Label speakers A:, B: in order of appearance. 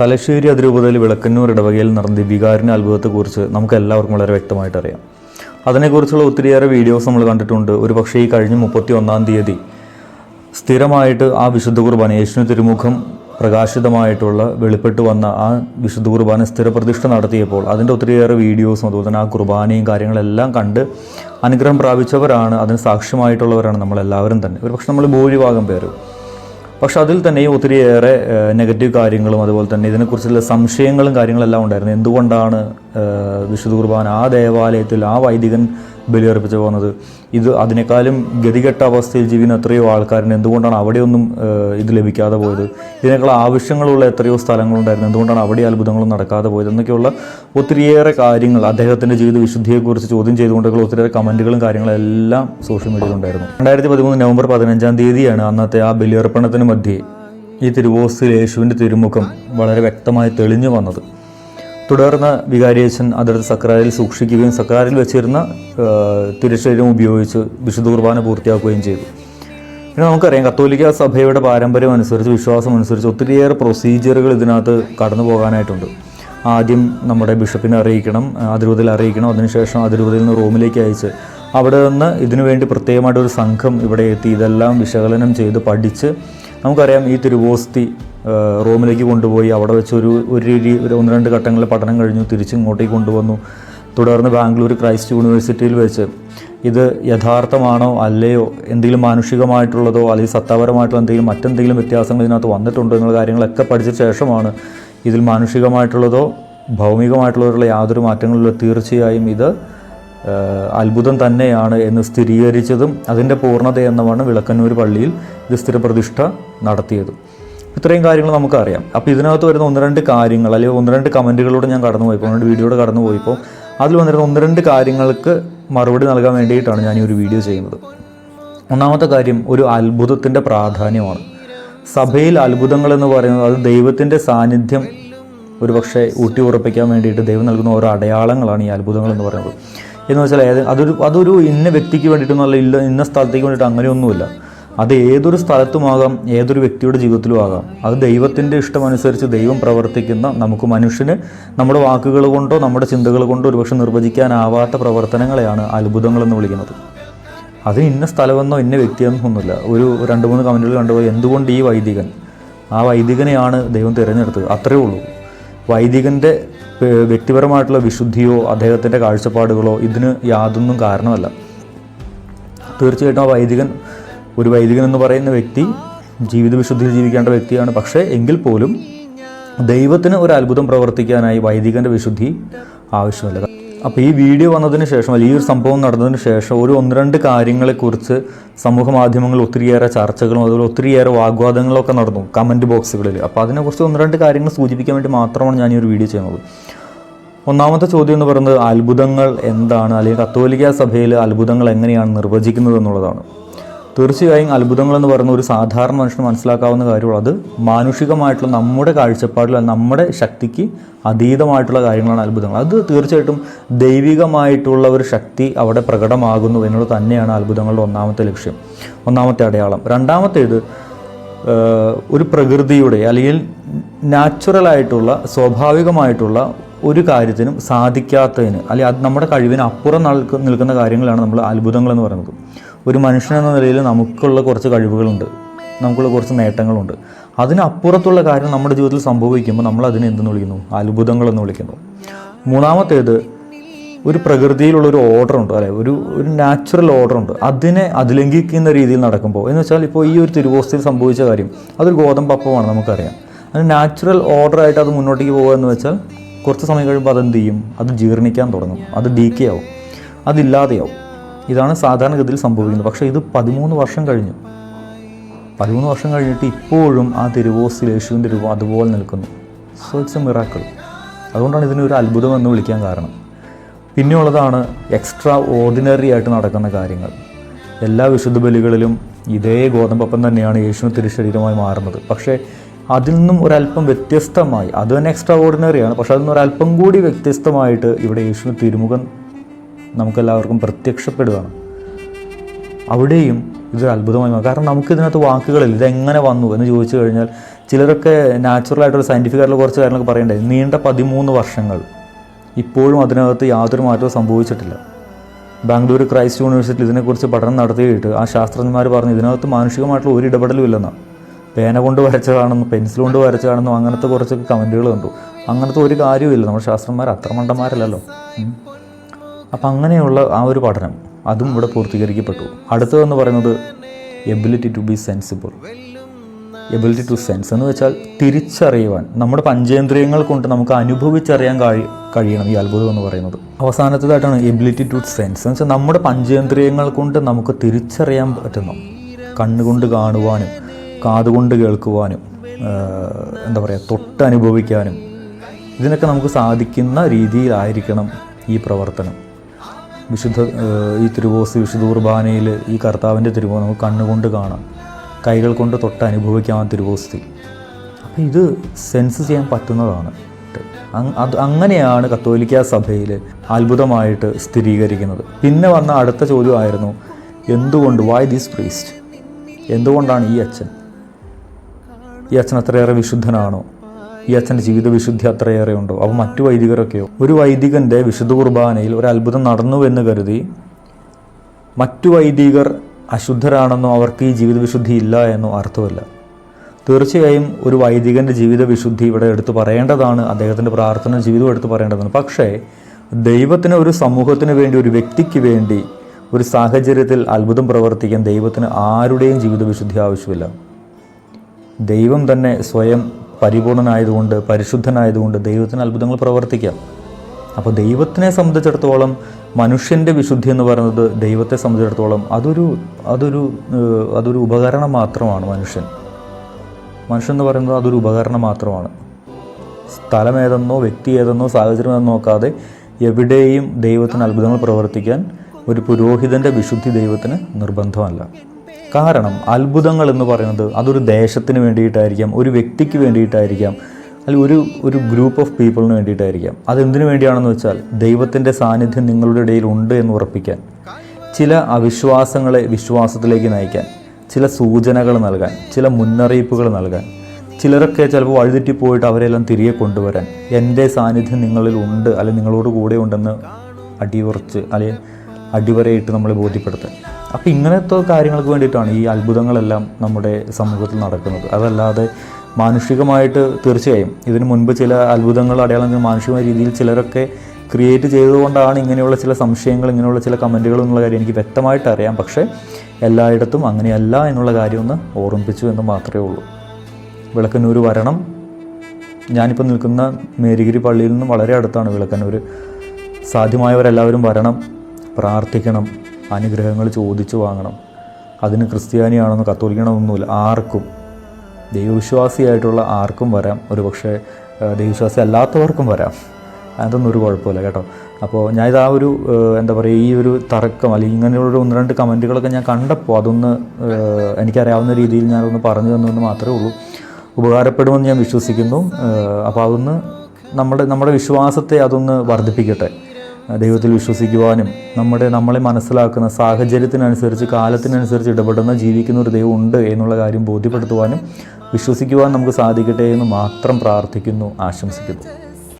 A: തലശ്ശേരി അതിരൂപതയിൽ വിളക്കന്നൂർ ഇടവകയിൽ നടന്ന ദിവികാരന്റെ അത്ഭുതത്തെക്കുറിച്ച് നമുക്ക് എല്ലാവർക്കും വളരെ വ്യക്തമായിട്ട് അറിയാം അതിനെക്കുറിച്ചുള്ള ഒത്തിരിയേറെ വീഡിയോസ് നമ്മൾ കണ്ടിട്ടുണ്ട്. ഒരു പക്ഷേ ഈ കഴിഞ്ഞ മുപ്പത്തി ഒന്നാം തീയതി സ്ഥിരമായിട്ട് ആ വിശുദ്ധ കുർബാന യേശുവിന് തിരുമുഖം പ്രകാശിതമായിട്ടുള്ള വെളിപ്പെട്ട് വന്ന ആ വിശുദ്ധ കുർബാന സ്ഥിരപ്രതിഷ്ഠ നടത്തിയപ്പോൾ അതിന്റെ ഒത്തിരിയേറെ വീഡിയോസും അതുപോലെ തന്നെ ആ കുർബാനയും കാര്യങ്ങളെല്ലാം കണ്ട് അനുഗ്രഹം പ്രാപിച്ചവരാണ് അതിന് സാക്ഷ്യമായിട്ടുള്ളവരാണ് നമ്മളെല്ലാവരും തന്നെ. ഒരു പക്ഷെ നമ്മൾ ഭൂരിഭാഗം പേര്. പക്ഷെ അതിൽ തന്നെയും ഒത്തിരിയേറെ നെഗറ്റീവ് കാര്യങ്ങളും അതുപോലെ തന്നെ ഇതിനെക്കുറിച്ചുള്ള സംശയങ്ങളും കാര്യങ്ങളെല്ലാം ഉണ്ടായിരുന്നു. എന്തുകൊണ്ടാണ് വിശുദ്ധ കുർബാന ആ ദേവാലയത്തിൽ ആ വൈദികൻ ബലിയർപ്പിച്ചു പോകുന്നത്. ഇത് അതിനേക്കാളും ഗതികെട്ട അവസ്ഥയിൽ ജീവിക്കുന്ന എത്രയോ ആൾക്കാരുണ്ട്. എന്തുകൊണ്ടാണ് അവിടെയൊന്നും ഇത് ലഭിക്കാതെ പോയത്? ഇതിനേക്കാൾ ആവശ്യങ്ങളുള്ള എത്രയോ സ്ഥലങ്ങളുണ്ടായിരുന്നു. എന്തുകൊണ്ടാണ് അവിടെ അത്ഭുതങ്ങളും നടക്കാതെ പോയത്? എന്നൊക്കെയുള്ള ഒത്തിരിയേറെ കാര്യങ്ങൾ അദ്ദേഹത്തിന്റെ ജീവിത വിശുദ്ധിയെക്കുറിച്ച് ചോദ്യം ചെയ്തുകൊണ്ടുള്ള ഒത്തിരിയേറെ കമന്റുകളും കാര്യങ്ങളും എല്ലാം സോഷ്യൽ മീഡിയയിലുണ്ടായിരുന്നു. രണ്ടായിരത്തി പതിമൂന്ന് നവംബർ പതിനഞ്ചാം തീയതിയാണ് അന്നത്തെ ആ ബലിയർപ്പണത്തിന് മധ്യേ ഈ തിരുവോസ്തിൽ യേശുവിന്റെ തിരുമുഖം വളരെ വ്യക്തമായി തെളിഞ്ഞു വന്നത്. തുടർന്ന് വികാരിയച്ഛൻ അതെടുത്ത് സക്രാരിൽ സൂക്ഷിക്കുകയും സക്രാരിൽ വെച്ചിരുന്ന തിരുശരീരം ഉപയോഗിച്ച് വിശുദ്ധ കുർബാന പൂർത്തിയാക്കുകയും ചെയ്തു. പിന്നെ നമുക്കറിയാം കത്തോലിക്ക സഭയുടെ പാരമ്പര്യം അനുസരിച്ച് വിശ്വാസം അനുസരിച്ച് ഒത്തിരിയേറെ പ്രൊസീജിയറുകൾ ഇതിനകത്ത് കടന്നു പോകാനായിട്ടുണ്ട്. ആദ്യം നമ്മുടെ ബിഷപ്പിനെ അറിയിക്കണം അതിരൂപതയിൽ അറിയിക്കണം അതിനുശേഷം അതിരൂപതയിൽ നിന്ന് റൂമിലേക്ക് അയച്ച് അവിടെ നിന്ന് ഇതിനു വേണ്ടി പ്രത്യേകമായിട്ട് ഒരു സംഘം ഇവിടെ എത്തി ഇതെല്ലാം വിശകലനം ചെയ്ത് പഠിച്ച് നമുക്കറിയാം ഈ തിരുവോസ്തി റൂമിലേക്ക് കൊണ്ടുപോയി. അവിടെ വെച്ച് ഒരു ഒരു ഒരു ഒന്ന് രണ്ട് ഘട്ടങ്ങളിൽ പഠനം കഴിഞ്ഞു തിരിച്ച് ഇങ്ങോട്ടേക്ക് കൊണ്ടുവന്നു. തുടർന്ന് ബാംഗ്ലൂർ ക്രൈസ്റ്റ് യൂണിവേഴ്സിറ്റിയിൽ വെച്ച്. ഇത് യഥാർത്ഥമാണോ അല്ലയോ എന്തെങ്കിലും മാനുഷികമായിട്ടുള്ളതോ അല്ലെങ്കിൽ സത്താപരമായിട്ടുള്ള എന്തെങ്കിലും മറ്റെന്തെങ്കിലും വ്യത്യാസങ്ങൾ ഇതിനകത്ത് വന്നിട്ടുണ്ടോ എന്നുള്ള കാര്യങ്ങളൊക്കെ പഠിച്ച ശേഷമാണ് ഇതിൽ മാനുഷികമായിട്ടുള്ളതോ ഭൗമികമായിട്ടുള്ളതോ യാതൊരു മാറ്റങ്ങളിലോ തീർച്ചയായും ഇത് അത്ഭുതം തന്നെയാണ് എന്ന് സ്ഥിരീകരിച്ചതും അതിന്റെ പൂർണതയെന്നുമാണ് വിളക്കന്നൂർ പള്ളിയിൽ ഇത് സ്ഥിരപ്രതിഷ്ഠ നടത്തിയത്. ഇത്രയും കാര്യങ്ങൾ നമുക്കറിയാം. അപ്പോൾ ഇതിനകത്ത് വരുന്ന ഒന്ന് രണ്ട് കാര്യങ്ങൾ അല്ലെങ്കിൽ ഒന്ന് രണ്ട് കമന്റുകളിലൂടെ ഞാൻ കടന്നു പോയപ്പോൾ രണ്ട് വീഡിയോയുടെ കടന്നു പോയപ്പോൾ അതിൽ വന്നിരുന്ന ഒന്ന് രണ്ട് കാര്യങ്ങൾക്ക് മറുപടി നൽകാൻ വേണ്ടിയിട്ടാണ് ഞാൻ ഈ ഒരു വീഡിയോ ചെയ്യുന്നത്. ഒന്നാമത്തെ കാര്യം ഒരു അത്ഭുതത്തിന്റെ പ്രാധാന്യമാണ്. സഭയിൽ അത്ഭുതങ്ങൾ എന്ന് പറയുന്നത് അത് ദൈവത്തിന്റെ സാന്നിധ്യം ഒരു പക്ഷേ ഊട്ടി ഉറപ്പിക്കാൻ വേണ്ടിയിട്ട് ദൈവം നൽകുന്ന ഓരോ അടയാളങ്ങളാണ് ഈ അത്ഭുതങ്ങൾ എന്ന് പറയുന്നത്. എന്ന് വെച്ചാൽ ഏത് അതൊരു അതൊരു ഇന്ന വ്യക്തിക്ക് വേണ്ടിയിട്ടൊന്നല്ല ഇല്ല ഇന്ന സ്ഥലത്തേക്ക് വേണ്ടിയിട്ട് അങ്ങനെയൊന്നുമില്ല. അത് ഏതൊരു സ്ഥലത്തുമാകാം ഏതൊരു വ്യക്തിയുടെ ജീവിതത്തിലും ആകാം അത് ദൈവത്തിന്റെ ഇഷ്ടമനുസരിച്ച് ദൈവം പ്രവർത്തിക്കുന്ന നമുക്ക് മനുഷ്യന് നമ്മുടെ വാക്കുകൾ കൊണ്ടോ നമ്മുടെ ചിന്തകൾ കൊണ്ടോ ഒരുപക്ഷെ നിർവചിക്കാനാവാത്ത പ്രവർത്തനങ്ങളെയാണ് അത്ഭുതങ്ങൾ എന്ന് വിളിക്കുന്നത്. അത് ഇന്ന സ്ഥലമെന്നോ ഇന്ന വ്യക്തിയെന്നോ ഒന്നുമില്ല ഒരു രണ്ട് മൂന്ന് കമന്റുകൾ കണ്ടുപോയി എന്തുകൊണ്ട് ഈ വൈദികൻ ആ വൈദികനെയാണ് ദൈവം തിരഞ്ഞെടുത്തത്? അത്രയേ ഉള്ളൂ. വൈദികന്റെ വ്യക്തിപരമായിട്ടുള്ള വിശുദ്ധിയോ അദ്ദേഹത്തിന്റെ കാഴ്ചപ്പാടുകളോ ഇതിന് യാതൊന്നും കാരണമല്ല. തീർച്ചയായിട്ടും ആ വൈദികൻ ഒരു വൈദികൻ എന്ന് പറയുന്ന വ്യക്തി ജീവിത വിശുദ്ധിയിൽ ജീവിക്കേണ്ട വ്യക്തിയാണ്. പക്ഷേ എങ്കിൽ പോലും ദൈവത്തിന് ഒരു അത്ഭുതം പ്രവർത്തിക്കാനായി വൈദികന്റെ വിശുദ്ധി ആവശ്യമല്ല. അപ്പോൾ ഈ വീഡിയോ വന്നതിന് ശേഷം അല്ലെങ്കിൽ ഈ ഒരു സംഭവം നടന്നതിന് ശേഷം ഒരു ഒന്ന് രണ്ട് കാര്യങ്ങളെക്കുറിച്ച് സമൂഹ മാധ്യമങ്ങളിൽ ഒത്തിരിയേറെ ചർച്ചകളും അതുപോലെ ഒത്തിരിയേറെ വാഗ്വാദങ്ങളൊക്കെ നടന്നു കമന്റ് ബോക്സുകളിൽ അപ്പോൾ അതിനെക്കുറിച്ച് ഒന്ന് രണ്ട് കാര്യങ്ങൾ സൂചിപ്പിക്കാൻ വേണ്ടി മാത്രമാണ് ഞാൻ ഈ ഒരു വീഡിയോ ചെയ്യുന്നത്. ഒന്നാമത്തെ ചോദ്യം എന്ന് പറയുന്നത് അത്ഭുതങ്ങൾ എന്താണ്? അല്ലെങ്കിൽ കത്തോലിക്ക സഭയിൽ അത്ഭുതങ്ങൾ എങ്ങനെയാണ് നിർവചിക്കുന്നത് എന്നുള്ളതാണ്. തീർച്ചയായും അത്ഭുതങ്ങൾ എന്ന് പറയുന്ന ഒരു സാധാരണ മനുഷ്യന് മനസ്സിലാക്കാവുന്ന കാര്യമാണ്. അത് മാനുഷികമായിട്ടുള്ള നമ്മുടെ കാഴ്ചപ്പാടിൽ നമ്മുടെ ശക്തിക്ക് അതീതമായിട്ടുള്ള കാര്യങ്ങളാണ് അത്ഭുതങ്ങൾ. അത് തീർച്ചയായിട്ടും ദൈവികമായിട്ടുള്ള ഒരു ശക്തി അവിടെ പ്രകടമാകുന്നു എന്നുള്ളത് തന്നെയാണ് അത്ഭുതങ്ങളുടെ ഒന്നാമത്തെ ലക്ഷ്യം ഒന്നാമത്തെ അടയാളം. രണ്ടാമത്തേത് ഒരു പ്രകൃതിയുടെ അല്ലെങ്കിൽ നാച്ചുറലായിട്ടുള്ള സ്വാഭാവികമായിട്ടുള്ള ഒരു കാര്യത്തിനും സാധിക്കാത്തതിന് അല്ലെങ്കിൽ അത് നമ്മുടെ കഴിവിന് അപ്പുറം നിൽക്കുന്ന കാര്യങ്ങളാണ് നമ്മൾ അത്ഭുതങ്ങൾ എന്ന് പറയുന്നത്. ഒരു മനുഷ്യൻ എന്ന നിലയിൽ നമുക്കുള്ള കുറച്ച് കഴിവുകളുണ്ട്. നമുക്കുള്ള കുറച്ച് നേട്ടങ്ങളുണ്ട്. അതിനപ്പുറത്തുള്ള കാര്യം നമ്മുടെ ജീവിതത്തിൽ സംഭവിക്കുമ്പോൾ നമ്മൾ അതിനെ എന്തെന്ന് വിളിക്കുന്നു? അത്ഭുതങ്ങൾ എന്ന് വിളിക്കുന്നു. മൂന്നാമത്തേത് ഒരു പ്രകൃതിയിലുള്ള ഒരു ഓർഡർ ഉണ്ട് അല്ലെ? ഒരു ഒരു നാച്ചുറൽ ഓർഡർ ഉണ്ട്. അതിനെ അതിലംഘിക്കുന്ന രീതിയിൽ നടക്കുമ്പോൾ എന്ന് വെച്ചാൽ ഇപ്പോൾ ഈ ഒരു തിരുവോസ്തിയിൽ സംഭവിച്ച കാര്യം അതൊരു ഗോതമ്പപ്പമാണ് നമുക്കറിയാം. അത് നാച്ചുറൽ ഓർഡറായിട്ട് അത് മുന്നോട്ടേക്ക് പോകുക എന്ന് വെച്ചാൽ കുറച്ച് സമയം കഴിയുമ്പോൾ അതെന്ത് ചെയ്യും? അത് ജീർണിക്കാൻ തുടങ്ങും. അത് ഡീക്കേ ആവും. അതില്ലാതെയാവും. ഇതാണ് സാധാരണഗതിയിൽ സംഭവിക്കുന്നത്. പക്ഷേ ഇത് പതിമൂന്ന് വർഷം കഴിഞ്ഞു. പതിമൂന്ന് വർഷം കഴിഞ്ഞിട്ട് ഇപ്പോഴും ആ തെരുവോസിൽ യേശുവിന്റെ രൂപം അതുപോലെ നിൽക്കുന്നു. സോ ഇറ്റ്സ് എ മിറാക്കിൾ അതുകൊണ്ടാണ് ഇതിനെ ഒരു അത്ഭുതം എന്ന് വിളിക്കാൻ കാരണം. പിന്നെയുള്ളതാണ് എക്സ്ട്രാ ഓർഡിനറി ആയിട്ട് നടക്കുന്ന കാര്യങ്ങൾ. എല്ലാ വിശുദ്ധ ബലികളിലും ഇതേ ഗോതമ്പപ്പം തന്നെയാണ് യേശുവിന് തിരുശരീരമായി മാറുന്നത്. പക്ഷേ അതിൽ നിന്നും ഒരല്പം വ്യത്യസ്തമായി അത് തന്നെ എക്സ്ട്രാ ഓർഡിനറിയാണ് പക്ഷേ അതിൽ നിന്ന് ഒരല്പം കൂടി വ്യത്യസ്തമായിട്ട് ഇവിടെ യേശുവിന് തിരുമുഖം നമുക്കെല്ലാവർക്കും പ്രത്യക്ഷപ്പെടുകയാണ്. അവിടെയും ഇതൊരു അത്ഭുതമായി കാരണം നമുക്കിതിനകത്ത് വാക്കുകളില്ല. ഇതെങ്ങനെ വന്നു എന്ന് ചോദിച്ചു കഴിഞ്ഞാൽ ചിലരൊക്കെ നാച്ചുറലായിട്ടൊരു സയന്റിഫിക് ആയിട്ടുള്ള കുറച്ച് കാര്യങ്ങളൊക്കെ പറയണ്ടേ? നീണ്ട പതിമൂന്ന് വർഷങ്ങൾ ഇപ്പോഴും അതിനകത്ത് യാതൊരു മാറ്റവും സംഭവിച്ചിട്ടില്ല. ബാംഗ്ലൂർ ക്രൈസ്റ്റ് യൂണിവേഴ്സിറ്റി ഇതിനെക്കുറിച്ച് പഠനം നടത്തിയിട്ട് ആ ശാസ്ത്രജ്ഞന്മാർ പറഞ്ഞു ഇതിനകത്ത് മാനുഷികമായിട്ടുള്ള ഒരു ഇടപെടലും ഇല്ലെന്നാണ് പേന കൊണ്ട് വരച്ചതാണെന്നും പെൻസിൽ കൊണ്ട് വരച്ചതാണെന്നും അങ്ങനത്തെ കുറച്ചൊക്കെ കമന്റുകൾ കണ്ടു. അങ്ങനത്തെ ഒരു കാര്യവുമില്ല നമ്മുടെ ശാസ്ത്രന്മാർ അത്ര മണ്ടന്മാരല്ലല്ലോ. അപ്പം അങ്ങനെയുള്ള ആ ഒരു പഠനം അതും ഇവിടെ പൂർത്തീകരിക്കപ്പെട്ടു. അടുത്തതെന്ന് പറയുന്നത് ability to be sensible ability to sense എന്ന് വെച്ചാൽ തിരിച്ചറിയുവാൻ. നമ്മുടെ പഞ്ചേന്ദ്രിയങ്ങൾ കൊണ്ട് നമുക്ക് അനുഭവിച്ചറിയാൻ കഴി കഴിയണം ഈ അത്ഭുതം എന്ന് പറയുന്നത്. അവസാനത്തേതായിട്ടാണ് എബിലിറ്റി ടു സെൻസ് എന്ന് വെച്ചാൽ നമ്മുടെ പഞ്ചേന്ദ്രിയങ്ങൾ കൊണ്ട് നമുക്ക് തിരിച്ചറിയാൻ പറ്റുന്നു കണ്ണുകൊണ്ട് കാണുവാനും കാതുകൊണ്ട് കേൾക്കുവാനും എന്താ പറയുക തൊട്ടനുഭവിക്കാനും ഇതിനൊക്കെ നമുക്ക് സാധിക്കുന്ന രീതിയിലായിരിക്കണം ഈ പ്രവർത്തനം. വിശുദ്ധ ഈ തിരുവോസ് വിശുദ്ധ കുർബാനയിൽ ഈ കർത്താവിന്റെ തിരുവോ നമുക്ക് കണ്ണുകൊണ്ട് കാണാം. കൈകൾ കൊണ്ട് തൊട്ട് അനുഭവിക്കാം ആ തിരുവോസ്തി അപ്പം ഇത് സെൻസ് ചെയ്യാൻ പറ്റുന്നതാണ്. അത് അങ്ങനെയാണ് കത്തോലിക്ക സഭയിൽ അത്ഭുതമായിട്ട് സ്ഥിരീകരിക്കുന്നത്. പിന്നെ വന്ന അടുത്ത ചോദ്യമായിരുന്നു എന്തുകൊണ്ട് വൈ ദിസ് പ്രീസ്റ്റ് എന്തുകൊണ്ടാണ് ഈ അച്ഛൻ? ഈ അച്ഛൻ അത്രയേറെ വിശുദ്ധനാണോ? ഈ അച്ഛന്റെ ജീവിത വിശുദ്ധി അത്രയേറെ ഉണ്ടോ? അപ്പോൾ മറ്റു വൈദികരൊക്കെയോ? ഒരു വൈദികന്റെ വിശുദ്ധ കുർബാനയിൽ ഒരു അത്ഭുതം നടന്നു എന്ന് കരുതി മറ്റു വൈദികർ അശുദ്ധരാണെന്നോ അവർക്ക് ഈ ജീവിത വിശുദ്ധി ഇല്ല എന്നോ അർത്ഥമില്ല. തീർച്ചയായും ഒരു വൈദികന്റെ ജീവിത വിശുദ്ധി ഇവിടെ എടുത്തു പറയേണ്ടതാണ്. അദ്ദേഹത്തിന്റെ പ്രാർത്ഥന ജീവിതം എടുത്തു പറയേണ്ടതാണ്. പക്ഷേ ദൈവത്തിന് ഒരു സമൂഹത്തിന് വേണ്ടി ഒരു വ്യക്തിക്ക് വേണ്ടി ഒരു സാഹചര്യത്തിൽ അത്ഭുതം പ്രവർത്തിക്കാൻ ദൈവത്തിന് ആരുടെയും ജീവിത വിശുദ്ധി ആവശ്യമില്ല. ദൈവം തന്നെ സ്വയം പരിപൂർണനായതുകൊണ്ട് പരിശുദ്ധനായതുകൊണ്ട് ദൈവത്തിന് അത്ഭുതങ്ങൾ പ്രവർത്തിക്കാം. അപ്പോൾ ദൈവത്തിനെ സംബന്ധിച്ചിടത്തോളം മനുഷ്യന്റെ വിശുദ്ധി എന്ന് പറയുന്നത് ദൈവത്തെ സംബന്ധിച്ചിടത്തോളം അതൊരു അതൊരു അതൊരു ഉപകരണം മാത്രമാണ് മനുഷ്യൻ. മനുഷ്യൻ എന്ന് പറയുന്നത് അതൊരു ഉപകരണം മാത്രമാണ്. സ്ഥലം ഏതെന്നോ വ്യക്തി ഏതെന്നോ സാഹചര്യം ഏതെന്നോ നോക്കാതെ എവിടെയും ദൈവത്തിന് അത്ഭുതങ്ങൾ പ്രവർത്തിക്കാൻ ഒരു പുരോഹിതന്റെ വിശുദ്ധി ദൈവത്തിന് നിർബന്ധമല്ല. കാരണം അത്ഭുതങ്ങൾ എന്ന് പറയുന്നത് അതൊരു ദേശത്തിന് വേണ്ടിയിട്ടായിരിക്കാം ഒരു വ്യക്തിക്ക് വേണ്ടിയിട്ടായിരിക്കാം അല്ലെങ്കിൽ ഒരു ഒരു ഗ്രൂപ്പ് ഓഫ് പീപ്പിളിന് വേണ്ടിയിട്ടായിരിക്കാം. അതെന്തിനു വേണ്ടിയാണെന്ന് വെച്ചാൽ ദൈവത്തിന്റെ സാന്നിധ്യം നിങ്ങളുടെ ഇടയിൽ ഉണ്ട് എന്ന് ഉറപ്പിക്കാൻ ചില അവിശ്വാസങ്ങളെ വിശ്വാസത്തിലേക്ക് നയിക്കാൻ ചില സൂചനകൾ നൽകാൻ ചില മുന്നറിയിപ്പുകൾ നൽകാൻ ചിലരൊക്കെ ചിലപ്പോൾ വഴിതെറ്റിപ്പോയിട്ട് അവരെല്ലാം തിരികെ കൊണ്ടുവരാൻ എന്റെ സാന്നിധ്യം നിങ്ങളിൽ ഉണ്ട് അല്ലെങ്കിൽ നിങ്ങളോട് കൂടെ ഉണ്ടെന്ന് അടിയുറച്ച് അല്ലെങ്കിൽ അടിവരയിട്ട് നമ്മളെ ബോധ്യപ്പെടുത്താൻ. അപ്പോൾ ഇങ്ങനത്തെ കാര്യങ്ങൾക്ക് വേണ്ടിയിട്ടാണ് ഈ അത്ഭുതങ്ങളെല്ലാം നമ്മുടെ സമൂഹത്തിൽ നടക്കുന്നത്. അതല്ലാതെ മാനുഷികമായിട്ട് തീർച്ചയായും ഇതിനു മുൻപ് ചില അത്ഭുതങ്ങൾ അടയാളം മാനുഷികമായ രീതിയിൽ ചിലരൊക്കെ ക്രിയേറ്റ് ചെയ്തുകൊണ്ടാണ് ഇങ്ങനെയുള്ള ചില സംശയങ്ങൾ ഇങ്ങനെയുള്ള ചില കമന്റുകൾ എന്നുള്ള കാര്യം എനിക്ക് വ്യക്തമായിട്ട് അറിയാം. പക്ഷേ എല്ലായിടത്തും അങ്ങനെയല്ല എന്നുള്ള കാര്യം ഒന്ന് ഓർമ്മിപ്പിച്ചു എന്ന് മാത്രമേ ഉള്ളൂ. വിളക്കന്നൂർ വരണം. ഞാനിപ്പോൾ നിൽക്കുന്ന മേരിഗിരി പള്ളിയിൽ നിന്നും വളരെ അടുത്താണ് വിളക്കന്നൂർ. സാധ്യമായവരെല്ലാവരും വരണം. പ്രാർത്ഥിക്കണം. അനുഗ്രഹങ്ങൾ ചോദിച്ചു വാങ്ങണം. അതിന് ക്രിസ്ത്യാനിയാണെന്ന് കത്തോലിക്കണമെന്നൊന്നുമില്ല ആർക്കും ദൈവവിശ്വാസിയായിട്ടുള്ള ആർക്കും വരാം. ഒരു പക്ഷേ ദൈവവിശ്വാസി അല്ലാത്തവർക്കും വരാം. അതൊന്നും ഒരു കുഴപ്പമില്ല കേട്ടോ. അപ്പോൾ ഞാൻ ഇത് ആ ഒരു എന്താ പറയുക ഈ ഒരു തർക്കം അല്ലെങ്കിൽ ഇങ്ങനെയുള്ള ഒന്ന് രണ്ട് കമന്റുകളൊക്കെ ഞാൻ കണ്ടപ്പോൾ അതൊന്ന് എനിക്കറിയാവുന്ന രീതിയിൽ ഞാനൊന്ന് പറഞ്ഞു തന്നുവെന്ന് മാത്രമേ ഉള്ളൂ. ഉപകാരപ്പെടുമെന്ന് ഞാൻ വിശ്വസിക്കുന്നു. അപ്പോൾ അതൊന്ന് നമ്മുടെ നമ്മുടെ വിശ്വാസത്തെ അതൊന്ന് വർദ്ധിപ്പിക്കട്ടെ. ദൈവത്തിൽ വിശ്വസിക്കുവാനും നമ്മുടെ നമ്മളെ മനസ്സിലാക്കുന്ന സാഹചര്യത്തിനനുസരിച്ച് കാലത്തിനനുസരിച്ച് ഇടപെടുന്ന ജീവിക്കുന്ന ഒരു ദൈവം ഉണ്ട് എന്നുള്ള കാര്യം ബോധ്യപ്പെടുത്തുവാനും വിശ്വസിക്കുവാൻ നമുക്ക് സാധിക്കട്ടെ എന്ന് മാത്രം പ്രാർത്ഥിക്കുന്നു ആശംസിക്കുന്നു.